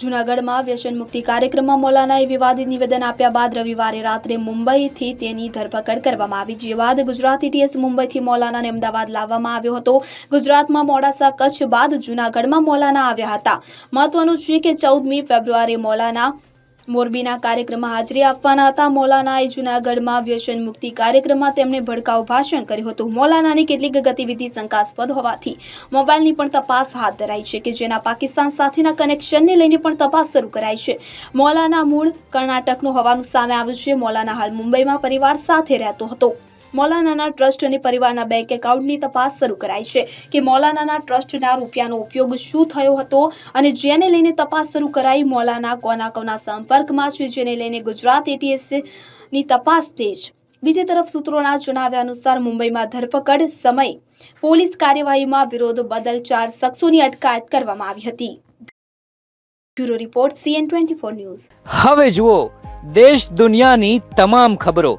જૂનાગઢમાં વ્યસન મુક્તિ કાર્યક્રમમાં મૌલાનાએ વિવાદિત નિવેદન આપ્યા બાદ રવિવારે રાત્રે મુંબઈથી તેની ધરપકડ કરવામાં આવી. જે બાદ ગુજરાત એટીએસ મુંબઈથી મૌલાનાને અમદાવાદ લાવવામાં આવ્યો હતો. ગુજરાતમાં મોડાસા કચ્છ બાદ જૂનાગઢમાં મૌલાના આવ્યા હતા. મહત્વનું છે કે ચૌદમી ફેબ્રુઆરી મૌલાના મોરબીના કાર્યક્રમમાં હાજરી આપવાના હતા. મોલાનાએ જૂનાગઢમાં વ્યસન મુક્તિ કાર્યક્રમમાં તેમણે ભડકાઉ ભાષણ કર્યું હતું. મૌલાનાની કેટલીક ગતિવિધિ શંકાસ્પદ હોવાથી મોબાઈલની પણ તપાસ હાથ ધરાઈ છે કે જેના પાકિસ્તાન સાથેના કનેક્શનને લઈને પણ તપાસ શરૂ કરાઈ છે. મૌલાના મૂળ કર્ણાટકનું હોવાનું સામે આવ્યું છે. મોલાના હાલ મુંબઈમાં પરિવાર સાથે રહેતો હતો. મૌલાનાના ટ્રસ્ટ અને પરિવારના બેંક એકાઉન્ટની તપાસ શરૂ કરાઈ છે કે મૌલાનાના ટ્રસ્ટના રૂપિયાનો ઉપયોગ શું થયો હતો અને જેને લઈને તપાસ શરૂ કરાઈ, મૌલાના કોના કોના સંપર્કમાં છે, જેને લઈને ગુજરાત એટીએસની તપાસ તેજ. બીજી તરફ સૂત્રોના જણાવ્યા અનુસાર, મુંબઈમાં ધરપકડ સમય પોલીસ કાર્યવાહીમાં વિરોધ બદલ ચાર શખ્સોની અટકાયત કરવામાં આવી હતી. Bureau report, CN twenty news. હવે જુઓ, દેશ દુનિયાની તમામ ખબરો.